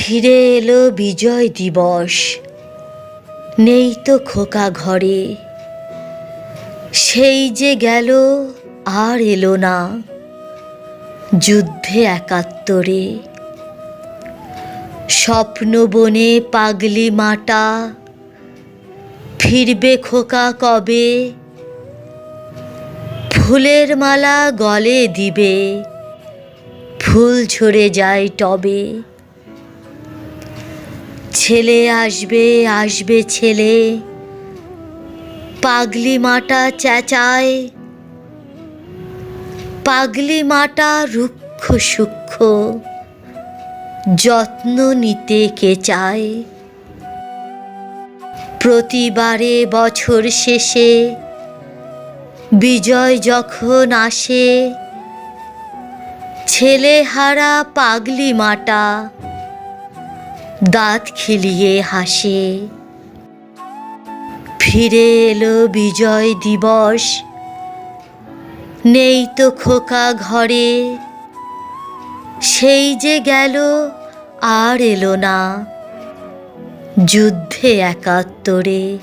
ফিরে এলো বিজয় দিবস। নেই তো খোকা ঘরে। সেই যে গেল, আর এলো না। যুদ্ধে একাত্তরে। স্বপ্ন বনে পাগলি মাটা। ফিরবে খোকা কবে? ফুলের মালা গলে দিবে। ফুল ঝরে যায় টবে। ছেলে আসবে আসবে ছেলে। পাগলি মাটা চেঁচায়, পাগলি মাটা রুক্ষ সূক্ষ্ম। যত্ন নিতে কে চায়? প্রতিবারে বছর শেষে, বিজয় যখন আসে ছেলে হারা পাগলি মাটা দাঁত খিলিয়ে হাসে। ফিরে এলো বিজয় দিবস। নেই তো খোকা ঘরে। সেই যে গেল, আর এলো না। যুদ্ধে একাত্তরে।